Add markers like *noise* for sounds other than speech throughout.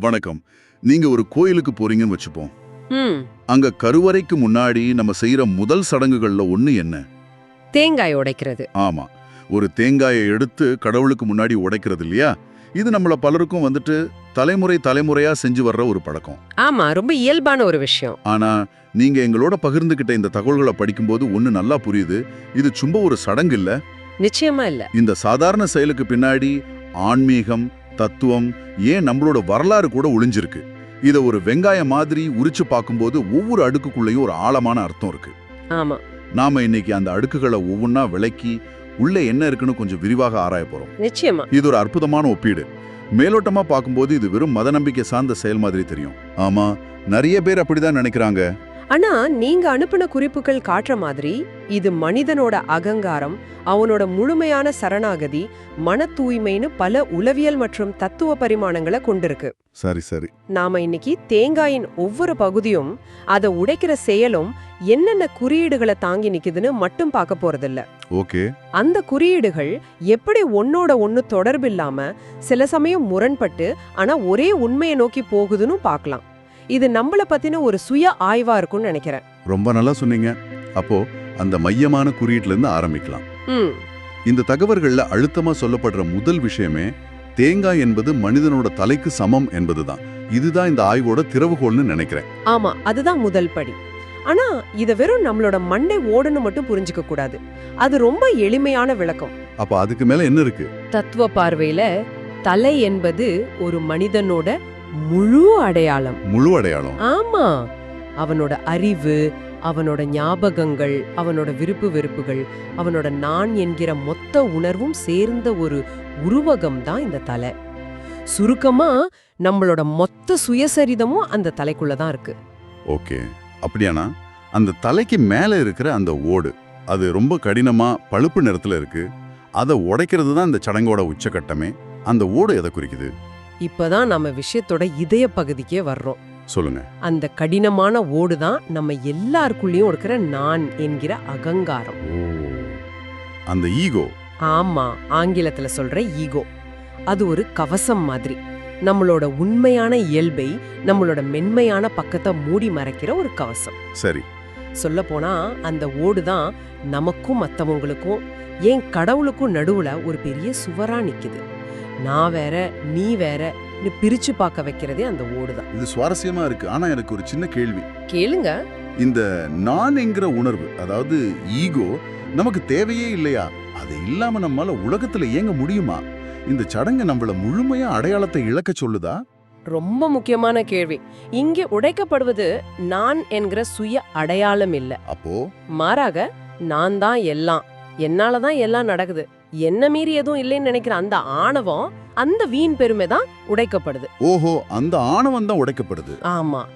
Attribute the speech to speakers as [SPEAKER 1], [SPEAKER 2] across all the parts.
[SPEAKER 1] வணக்கம். நீங்க ஒரு கோயிலுக்கு போறீங்கன்னு வச்சுப்போம். அங்க கருவறைக்கு முன்னாடி நம்ம செய்யற முதல் சடங்குகள்ல ஒண்ணு என்ன?
[SPEAKER 2] தேங்காய் உடைக்கிறது.
[SPEAKER 1] ஆமா. ஒரு தேங்காயை எடுத்து கடவுளுக்கு முன்னாடி உடைக்கிறது இல்லையா? இது நம்மள பலருக்கும் வந்துட்டு தலைமுறை தலைமுறையா செஞ்சு வர்ற ஒரு பழக்கம்.
[SPEAKER 2] ஆமா ரொம்ப இயல்பான ஒரு விஷயம்.
[SPEAKER 1] ஆனா நீங்க எங்களோட பகிர்ந்துகிட்ட இந்த தகவல்களை படிக்கும்போது ஒண்ணு நல்லா புரியுது. இது சும்மா ஒரு சடங்கு இல்ல.
[SPEAKER 2] நிச்சயமா இல்ல.
[SPEAKER 1] இந்த சாதாரண செயலுக்கு பின்னாடி ஆன்மீகம் தத்துவம் ஏன் நம்மளோட வரலாறு கூட ஒளிஞ்சிருக்கு? இத ஒரு வெங்காயம் மாதிரி உரிச்சு பார்க்கும்போது ஒவ்வொரு அடுக்குக்குள்ளேயும் ஒரு ஆழமான அர்த்தம் இருக்கு.
[SPEAKER 2] ஆமா.
[SPEAKER 1] நாம இன்னைக்கு அந்த அடுக்குகளை ஒவ்வொன்றா விளக்கி உள்ள என்ன இருக்குன்னு கொஞ்சம் விரிவாக ஆராய போறோம்.
[SPEAKER 2] நிச்சயமா.
[SPEAKER 1] இது ஒரு அற்புதமான ஒப்பீடு. மேலோட்டமா பார்க்கும்போது இது வெறும் மத நம்பிக்கை சார்ந்த செயல் மாதிரி தெரியும். ஆமா நிறைய பேர் அப்படிதான் நினைக்கிறாங்க.
[SPEAKER 2] ஆனா நீங்க அனுப்பின குறிப்புகள் காட்டுற மாதிரி இது மனிதனோட அகங்காரம் அவனோட முழுமையான சரணாகதி மன தூய்மைன்னு பல உளவியல் மற்றும் தத்துவ பரிமாணங்களை கொண்டிருக்கு.
[SPEAKER 1] சரி சரி.
[SPEAKER 2] நாம இன்னைக்கு தேங்காயின் ஒவ்வொரு பகுதியும் அதை உடைக்கிற செயலும் என்னென்ன குறியீடுகளை தாங்கி நிக்குதுன்னு மட்டும் பார்க்க போறதில்ல.
[SPEAKER 1] ஓகே.
[SPEAKER 2] அந்த குறியீடுகள் எப்படி ஒன்னோட ஒன்னு தொடர்பில்லாம சில சமயம் முரண்பட்டு ஆனா ஒரே உண்மையை நோக்கி போகுதுன்னு பார்க்கலாம். இது நம்மள பத்தின ஒரு சுய ஆய்வா இருக்கும்னு நினைக்கிறேன்.
[SPEAKER 1] ரொம்ப நல்லா சொன்னீங்க. அப்போ அந்த மையமான குறியீட்டுல இருந்து ஆரம்பிக்கலாம்.
[SPEAKER 2] ம்.
[SPEAKER 1] இந்த தகவல்கள்ல அழுத்தமா சொல்லப்படுற முதல் விஷயமே தேங்காய் என்பது மனிதனோட தலைக்கு சமம் என்பதுதான். இதுதான் இந்த ஆய்வோட திறவுகோல்னு நினைக்கிறேன்.
[SPEAKER 2] ஆமா அதுதான் முதல் படி. ஆனா இத வெறும் நம்மளோட மண்டை ஓடுன்னு மட்டும் புரிஞ்சுக்க கூடாது. அது ரொம்ப எளிமையான விளக்கம்.
[SPEAKER 1] அப்ப அதுக்கு மேல என்ன இருக்கு?
[SPEAKER 2] தத்துவ பார்வையில தலை என்பது ஒரு மனிதனோட முழு அடையாளம்.
[SPEAKER 1] முழு அடையாளம்.
[SPEAKER 2] ஆமா. அவனோட அறிவு அவனோட ஞாபகங்கள் அவனோட விருப்பு வெறுப்புகள் அவனோட நான் என்கிற மொத்த உணர்வும் சேர்ந்த ஒரு உருவகம் தான் இந்த தலை. சுருக்கமா நம்மளோட மொத்த சுயசரிதமும் அந்த தலைக்குள்ள தான் இருக்கு.
[SPEAKER 1] ஓகே. அப்படியானா? அந்த தலைக்கு மேல இருக்கிற அந்த ஓடு அது ரொம்ப கடினமா பழுப்பு நிறத்துல இருக்கு. அதை உடைக்கிறது தான் இந்த சடங்கோட உச்சகட்டமே. அந்த ஓடு எதை குறிக்குது?
[SPEAKER 2] இப்பதான் நம்ம விஷயத்தோட இதய பகுதிக்கே வர்றோம்.
[SPEAKER 1] சொல்லுங்க.
[SPEAKER 2] அந்த கடினமான ஓடு தான் நம்ம எல்லாருக்குள்ளேயும் இருக்கிற நான் என்கிற அகங்காரம்.
[SPEAKER 1] அந்த ஈகோ.
[SPEAKER 2] ஆமா ஆங்கிலத்துல சொல்ற ஈகோ. அது ஒரு கவசம் மாதிரி. நம்மளோட உண்மையான இயல்பை நம்மளோட மென்மையான பக்கத்தை மூடி மறைக்கிற ஒரு கவசம்.
[SPEAKER 1] சரி.
[SPEAKER 2] சொல்ல போனா அந்த ஓடு தான் நமக்கும் மத்தவங்களுக்கும் ஏன் கடவுளுக்கும் நடுவுல ஒரு பெரிய சுவரா நிக்குது. நான் வேற நீ வேற பிரிச்சு பார்க்க வைக்கிறதே அந்த ஓடு தான்
[SPEAKER 1] இது சுவாரஸ்யமா இருக்கு. ஆனா எனக்கு ஒரு சின்ன கேள்வி.
[SPEAKER 2] கேளுங்க.
[SPEAKER 1] இந்த நான் என்கிற உணர்வு அதாவது ஈகோ நமக்கு தேவையே இல்லையா? அது இல்லாம நம்மால உலகத்துல இயங்க முடியுமா? இந்த சடங்கு நம்மள முழுமையா அடையாளத்தை இழக்க சொல்லுதா?
[SPEAKER 2] ரொம்ப முக்கியமான கேள்வி. இங்கே உடைக்கப்படுவது நான் என்கிற சுய அடையாளம் இல்ல.
[SPEAKER 1] அப்போ?
[SPEAKER 2] மாறாக நான் தான் எல்லாம். என்னால தான் எல்லாம் நடக்குது. என்ன மீறி எதுவும் இல்லைன்னு நினைக்கிற அந்த ஆணவம் அந்த வீண் பெருமை தான் உடைக்கப்படுது.
[SPEAKER 1] ஓஹோ அந்த ஆணவம் தான் உடைக்கப்படுது.
[SPEAKER 2] ஆமா.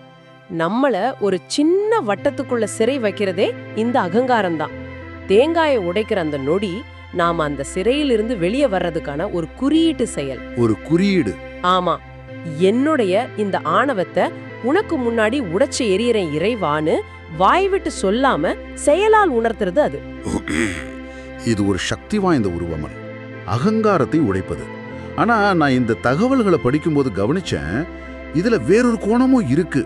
[SPEAKER 2] நம்மள ஒரு சின்ன வட்டத்துக்குள்ள சிறை வைக்கிறதே இந்த அகங்காரம் தான். தேங்காயை உடைக்கிற அந்த நொடி நாம அந்த சிறையிலிருந்து வெளியே வர்றதுக்கான ஒரு குறியீட்டு செயல்.
[SPEAKER 1] ஒரு குறியீடு.
[SPEAKER 2] ஆமா. என்னுடைய இந்த ஆணவத்தை உனக்கு முன்னாடி உடைச்சு எரியறேன் இறைவான்னு வாய் விட்டு சொல்லாம செயலால் உணர்த்துறது அது. *coughs*
[SPEAKER 1] இது ஒரு சக்தி வாய்ந்த உருவமன். அகங்காரத்தை உடைப்பது. ஆனா நான் இந்த தகவல்களை படிக்கும்போது கவனிச்சேன் இதுல வேறொரு கோணமும் இருக்கு.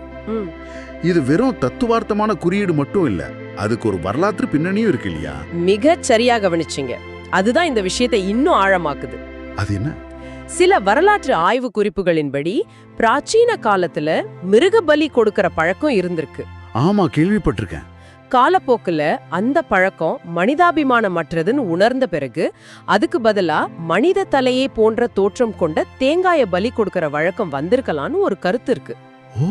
[SPEAKER 1] இது வெறும் தத்துவார்த்தமான குறியீடு மட்டும் இல்ல அதுக்கு ஒரு வரலாற்று பின்னணியும் இருக்கு இல்லையா?
[SPEAKER 2] மிகச் சரியா கவனிச்சீங்க. அதுதான் இந்த விஷயத்தை இன்னும் ஆழமாக்குது.
[SPEAKER 1] அது என்ன?
[SPEAKER 2] சில வரலாற்று ஆய்வு குறிப்புகளின்படி பிராச்சீன காலத்துல மிருக பலி கொடுக்கற பழக்கம் இருந்திருக்கு.
[SPEAKER 1] ஆமா கேள்விப்பட்டிருக்கேன்.
[SPEAKER 2] காலப்போக்குல அந்த பழக்கம் மனிதாபிமானமற்றதுன்னு உணர்ந்த பிறகு அதுக்கு பதிலா மனித தலையை போன்ற தோற்றம் கொண்ட தேங்காய பலி கொடுக்கற வழக்கம் வந்திருக்கலாம்னு ஒரு கருத்து இருக்கு.
[SPEAKER 1] ஓ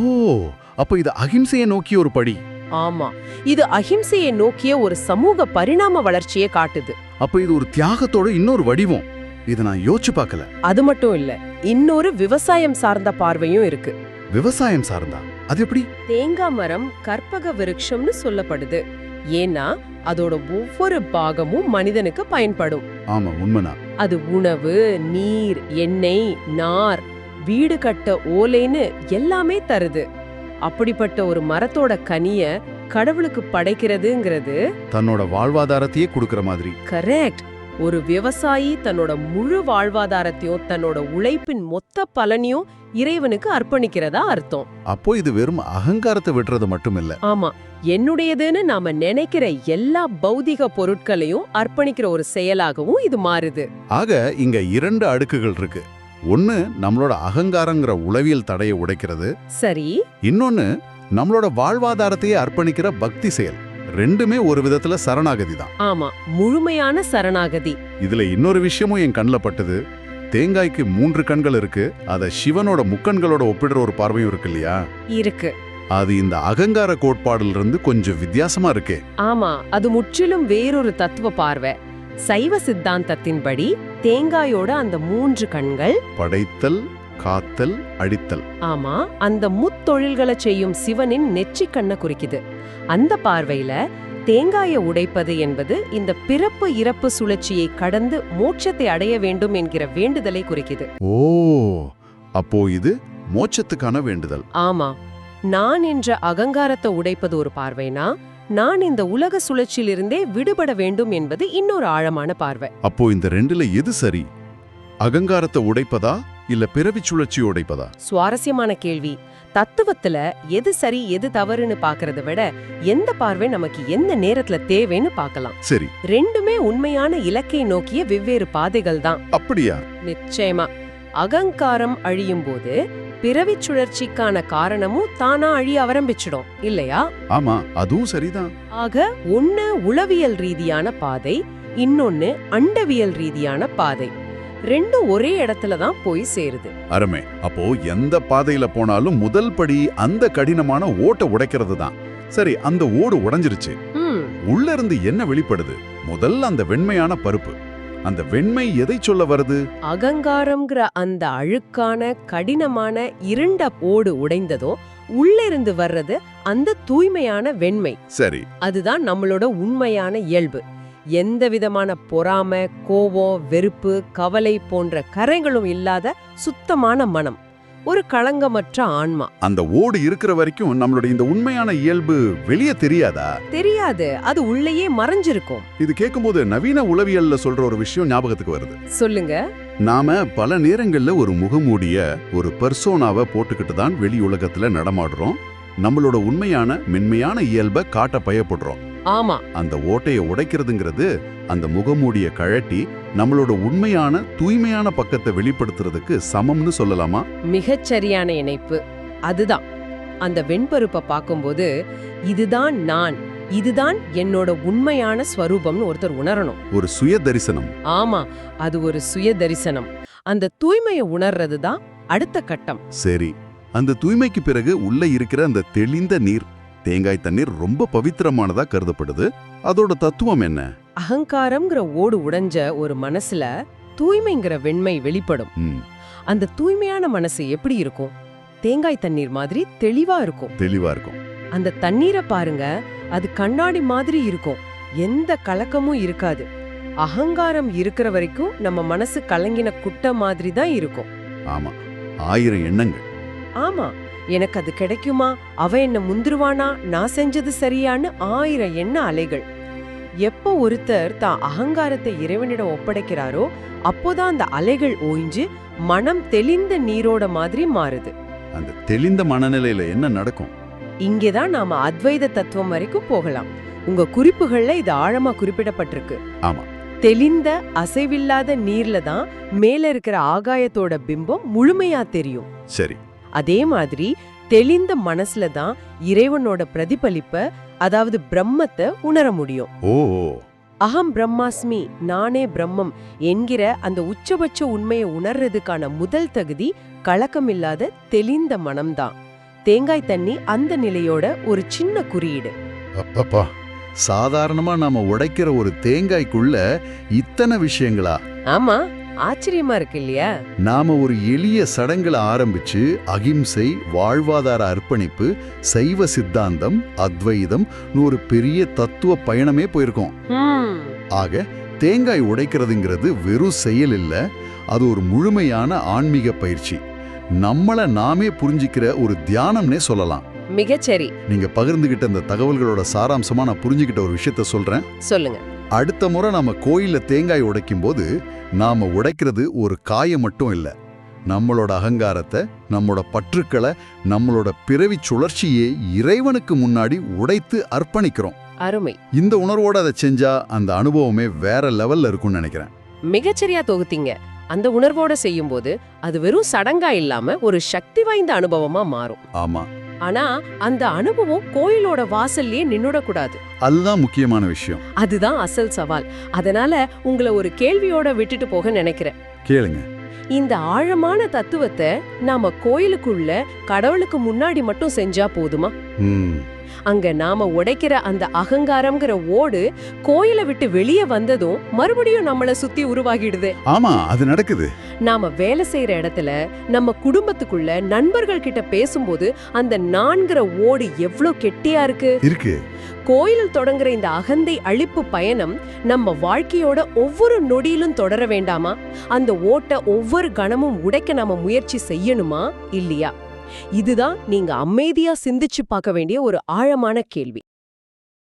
[SPEAKER 1] அப்ப இது அகிம்சையை நோக்கிய ஒரு படி.
[SPEAKER 2] ஆமா இது அஹிம்சையை நோக்கிய ஒரு சமூக பரிணாம வளர்ச்சியை காட்டுது.
[SPEAKER 1] அப்ப இது ஒரு தியாகத்தோட இன்னொரு வடிவம். இதை நான் யோசிச்சு பார்க்கல.
[SPEAKER 2] அது மட்டும் இல்ல இன்னொரு விவசாயம் சார்ந்த பார்வையும் இருக்கு.
[SPEAKER 1] விவசாயம் சார்ந்தா? அது எப்படி?
[SPEAKER 2] தேங்காய் மரம் கற்பக விருட்சம்னு சொல்லப்படுது. ஏன்னா அதோட ஒவ்வொரு பாகமும் மனிதனுக்கு பயன்படும்.
[SPEAKER 1] ஆமா உண்மைதான்.
[SPEAKER 2] அது உணவு நீர் எண்ணெய் நார் வீடு கட்ட ஓலைன்னு எல்லாமே தருது. அப்படிப்பட்ட ஒரு மரத்தோட கனிய கடவுளுக்கு படைக்கிறதுங்கிறது
[SPEAKER 1] தன்னோட வாழ்வாதாரத்தையே கொடுக்கற மாதிரி.
[SPEAKER 2] கரெக்ட். ஒரு விவசாயி தன்னோட முழு வாழ்வாதாரத்தையும் தன்னோட உழைப்பின் மொத்த பலனையும் இறைவனுக்கு அர்ப்பணிக்கிறதா அர்த்தம்.
[SPEAKER 1] அப்போ இது வெறும் அகங்காரத்தை விட்டுறது மட்டும் இல்ல
[SPEAKER 2] ஆமா என்னுடையதுன்னு நாம நினைக்கிற எல்லா பௌதிக பொருட்களையும் அர்ப்பணிக்கிற ஒரு செயலாகவும் இது மாறுது.
[SPEAKER 1] ஆக இங்க இரண்டு அடுக்குகள் இருக்கு. ஒன்னு நம்மளோட அகங்காரங்கிற உளவியல் தடையை உடைக்கிறது.
[SPEAKER 2] சரி.
[SPEAKER 1] இன்னொன்னு நம்மளோட வாழ்வாதாரத்தையே அர்ப்பணிக்கிற பக்தி செயல். ரெண்டுமே ஒரு விதத்துல சரணாகதி தான்.
[SPEAKER 2] ஆமா முழுமையான சரணாகதி.
[SPEAKER 1] இதுல இன்னொரு விஷயமும் என் கண்ணில் பட்டது. தேங்காய்க்கு மூன்று கண்கள் இருக்கு அத சிவனோட முக்கண்களோட ஒப்பிடுற ஒரு பார்வையும் இருக்கு இல்லையா?
[SPEAKER 2] இருக்கு.
[SPEAKER 1] அது இந்த அகங்கார கோட்பாடுல இருந்து கொஞ்சம் வித்தியாசமா இருக்கே.
[SPEAKER 2] ஆமா அது முற்றிலும் வேறொரு தத்துவ பார்வை. சைவ சித்தாந்தத்தின்படி தேங்காயோட அந்த மூன்று கண்கள்
[SPEAKER 1] படைத்தல் காத்தல் அழித்தல்
[SPEAKER 2] ஆமா அந்த முத்தொழில்களை செய்யும் சிவனின் நெற்றிக் கண்ணை குறிக்குது. அந்த பார்வையில தேங்காயை உடைப்பது என்பது இந்த பிறப்பு இறப்பு சுழற்சியை கடந்து மோட்சத்தை அடைய வேண்டும் என்கிற வேண்டுதலை குறிக்குது.
[SPEAKER 1] ஓ அப்போ இது மோட்சத்துக்கான வேண்டுதல்.
[SPEAKER 2] ஆமா நான் என்ற அகங்காரத்தை உடைப்பது ஒரு பார்வைனா நான் இந்த உலக சுழற்சியிலிருந்தே விடுபட வேண்டும் என்பது இன்னொரு ஆழமான பார்வை.
[SPEAKER 1] அப்போ இந்த ரெண்டுல எது சரி? அகங்காரத்தை உடைப்பதா இல்ல பிறவிச் சுழற்சி உடைப்பதா?
[SPEAKER 2] சுவாரஸ்யமான கேள்வி. தத்துவத்துல எது சரி எது தவறுன்னு பாக்குறத விட எந்த பார்வை நமக்கு எந்த நேரத்துல தேவைன்னு பார்க்கலாம்
[SPEAKER 1] சரி.
[SPEAKER 2] ரெண்டுமே உண்மையான இலக்கை நோக்கிய வெவ்வேறு பாதைகள் தான்.
[SPEAKER 1] அப்படியா?
[SPEAKER 2] நிச்சயமா. அகங்காரம் அழியும் போது பிறவிச் சுழற்சிக்கான காரணமும் தானா அழிய ஆரம்பிச்சிடும் இல்லையா?
[SPEAKER 1] ஆமா அதுவும் சரிதான்.
[SPEAKER 2] ஆக ஒண்ணு உளவியல் ரீதியான பாதை இன்னொன்னு அண்டவியல் ரீதியான பாதை. ரெண்டும் ஒரே இடத்துல தான் போய் சேருது.
[SPEAKER 1] அருமை. அப்போ எந்த பாதையில போனாலும் முதல் படி அந்த கடினமான ஓட்டை உடைக்கிறது தான். சரி அந்த ஓடு உடைஞ்சிருச்சு. உள்ள இருந்து என்ன வெளிப்படுது? முதல்ல அந்த வெண்மையான பருப்பு. அந்த வெண்மை எதை சொல்ல வருது?
[SPEAKER 2] அகங்காரம்ங்கிற அந்த அழுக்கான கடினமான இருண்ட ஓடு உடைந்ததும் உள்ளிருந்து வர்றது அந்த தூய்மையான வெண்மை.
[SPEAKER 1] சரி.
[SPEAKER 2] அதுதான் நம்மளோட உண்மையான இயல்பு. எந்த விதமான பொறாமை கோபம் வெறுப்பு கவலை போன்ற கரைகளும் இல்லாத சுத்தமான மனம். ஒரு களங்கமற்ற ஆன்மா.
[SPEAKER 1] அந்த ஓடு இருக்கிற வரைக்கும் நம்மளோட இந்த உண்மையான இயல்பு வெளியே தெரியாதா?
[SPEAKER 2] தெரியாது. அது உள்ளேயே மறைஞ்சிருக்கும்.
[SPEAKER 1] இது கேட்கும்போது நவீன உளவியல்ல சொல்ற ஒரு விஷயம் ஞாபகத்துக்கு வருது.
[SPEAKER 2] சொல்லுங்க.
[SPEAKER 1] நாம பல நேரங்கள்ல ஒரு முகமூடிய ஒரு பர்சோனாவை போட்டுக்கிட்டு தான் வெளி உலகத்துல நடமாடுறோம். நம்மளோட உண்மையான மென்மையான இயல்பை காட்ட பயப்படுறோம்.
[SPEAKER 2] ஆமா.
[SPEAKER 1] அந்த ஓட்டையை உடைக்கிறதுங்கிறது அந்த முகமூடிய கழட்டி நம்மளோட உண்மையான தூய்மையான பக்கத்தை வெளிப்படுத்துறதுக்கு சமம்னு சொல்லலாமா?
[SPEAKER 2] மிகச் சரியான இணைப்பு. அதுதான். அந்த வெண்பருப்பை பார்க்கும்போது இதுதான் நான். இதுதான் என்னோட உண்மையான ஸ்வரூபம்னு ஒருத்தர் உணரணும்.
[SPEAKER 1] ஒரு சுய தரிசனம்
[SPEAKER 2] ஆமா. அது ஒரு சுய தரிசனம் அந்த தூய்மையை உணர்றது தான் அடுத்த கட்டம்.
[SPEAKER 1] சரி. அந்த தூய்மைக்கு பிறகு உள்ள இருக்கிற அந்த தெளிந்த நீர். தேங்காய் தண்ணீர் ரொம்ப பவித்திரமானதா கருதப்படுது. அதோட தத்துவம் என்ன?
[SPEAKER 2] அகங்காரம்ங்கிற ஓடு உடைஞ்ச ஒரு மனசுல தூய்மைங்கிற வெண்மை வெளிப்படும். அந்த தூய்மையான மனசு எப்படி இருக்கும்? தேங்காய் தண்ணீர் மாதிரி தெளிவா இருக்கும்.
[SPEAKER 1] தெளிவா இருக்கும்.
[SPEAKER 2] அந்த தண்ணீரை பாருங்க அது கண்ணாடி மாதிரி இருக்கும். எந்த கலக்கமும் இருக்காது. அகங்காரம் இருக்கிற வரைக்கும் நம்ம மனசு கலங்கின குட்டை மாதிரி தான் இருக்கும்.
[SPEAKER 1] ஆமா. ஆயிரம் எண்ணங்கள்.
[SPEAKER 2] ஆமா. எனக்கு அது கிடைக்குமா? அவ என்ன முந்துருவானா? நான் செஞ்சது சரியான்னு ஆயிரம் எண்ண அலைகள். எப்போ ஒருத்தர் தான் அகங்காரத்தை இறைவனிடம் ஒப்படைக்கிறாரோ அப்போதான் அந்த அலைகள் ஓய்ஞ்சு மனம் தெளிந்த நீரோட மாதிரி மாறுது.
[SPEAKER 1] அந்த தெளிந்த மனநிலையில என்ன நடக்கும்?
[SPEAKER 2] இங்கேதான் நாம அத்வைத தத்துவம் வரைக்கும் போகலாம். உங்க குறிப்புகள்ல இது ஆழமா குறிப்பிடப்பட்டிருக்கு.
[SPEAKER 1] ஆமா.
[SPEAKER 2] தெளிந்த அசைவில்லாத நீர்ல தான் மேல இருக்கிற ஆகாயத்தோட பிம்பம் முழுமையா தெரியும்.
[SPEAKER 1] சரி.
[SPEAKER 2] அதே மாதிரி தெளிந்த மனசுல தான் இறைவனோட பிரதிபலிப்ப அதாவது பிரம்மத்தை உணர முடியும்.
[SPEAKER 1] ஓ.
[SPEAKER 2] அகம் பிரம்மாஸ்மி நானே பிரம்மம் என்கிற அந்த உச்சபட்ச உண்மையை உணர்றதுக்கான முதல் தகுதி கலக்கமில்லாத தெளிந்த மனம்தான். தேங்காய் தண்ணி அந்த நிலையோட ஒரு சின்ன குறியீடு.
[SPEAKER 1] அப்பப்பா. சாதாரணமா நாம உடைக்கிற ஒரு தேங்காய்க்குள்ள இத்தனை விஷயங்களா?
[SPEAKER 2] ஆமா. ஆச்சரியமா இருக்கு இல்லையா?
[SPEAKER 1] நாம ஒரு எளிய சடங்குல ஆரம்பிச்சு அகிம்சை வாழ்வாதார அர்ப்பணிப்பு சைவ சித்தாந்தம் அத்வைதம் ஒரு பெரிய தத்துவ பயணமே போயிருக்கோம். ஆக தேங்காய் உடைக்கிறதுங்கிறது வெறும் செயல் இல்ல அது ஒரு முழுமையான ஆன்மீக பயிற்சி. நம்மள நாமே புரிஞ்சிக்கிற ஒரு தியானம்னே சொல்லலாம்.
[SPEAKER 2] மிகச்சரி.
[SPEAKER 1] நீங்க பகிர்ந்துகிட்ட இந்த தகவல்களோட சாராம்சமா நான் புரிஞ்சுக்கிட்ட ஒரு விஷயத்த சொல்றேன்.
[SPEAKER 2] சொல்லுங்க.
[SPEAKER 1] அடுத்த முறை நாம கோயில்ல தேங்காய் உடைக்கும் போது நாம உடைக்கிறது ஒரு காயை மட்டும் இல்ல. நம்மளோட அகங்காரத்தை நம்மளோட பற்றுக்களை நம்மளோட பிறவி சுழற்சியே இறைவனுக்கு முன்னாடி உடைத்து அர்ப்பணிக்கிறோம்.
[SPEAKER 2] அருமை.
[SPEAKER 1] இந்த உணர்வோட அதை செஞ்சா அந்த அனுபவமே வேற லெவல்ல இருக்கும்னு நினைக்கிறேன்.
[SPEAKER 2] மிகச்சரியா தொகுத்தீங்க. அந்த உணர்வோட செய்யும்போது அது வெறும் சடங்கா இல்லாம ஒரு சக்தி வாய்ந்த அனுபவமா மாறும்.
[SPEAKER 1] ஆமா.
[SPEAKER 2] ஆனா அந்த அனுபவம் கோயிலோட வாசல்லயே நின்னுடக்கூடாது.
[SPEAKER 1] அதுதான் முக்கியமான விஷயம்.
[SPEAKER 2] அதுதான் அசல் சவால். அதனால உங்களை ஒரு கேள்வியோட விட்டுட்டு போக நினைக்கிறேன்.
[SPEAKER 1] கேளுங்க.
[SPEAKER 2] இந்த ஆழமான தத்துவத்தை நாம கோயிலுக்குள்ள கடவுளுக்கு முன்னாடி மட்டும் செஞ்சா போதுமா? அங்க நாம உடைக்கிற அந்த அகங்காரம்ங்கிற ஓடு கோயிலை விட்டு வெளியே வந்ததும் மறுபடியும் நம்மள சுத்தி உருவாகிடுது.
[SPEAKER 1] ஆமா அது நடக்குது.
[SPEAKER 2] நாம வேலை செய்யற இடத்துல நம்ம குடும்பத்துக்குள்ள நண்பர்கள் கிட்ட பேசும்போது அந்த நான்கிற ஓடு எவ்ளோ கெட்டியா இருக்கு?
[SPEAKER 1] இருக்கு.
[SPEAKER 2] கோயிலில் தொடங்குற இந்த அகந்தை அழிப்பு பயணம் நம்ம வாழ்க்கையோட ஒவ்வொரு நொடியிலும் தொடர வேண்டாமா? அந்த ஓட்டை ஒவ்வொரு கணமும் உடைக்க நாம முயற்சி செய்யணுமா? இல்லையா? இதுதான் நீங்க அமைதியா சிந்திச்சு பார்க்க வேண்டிய ஒரு ஆழமான கேள்வி.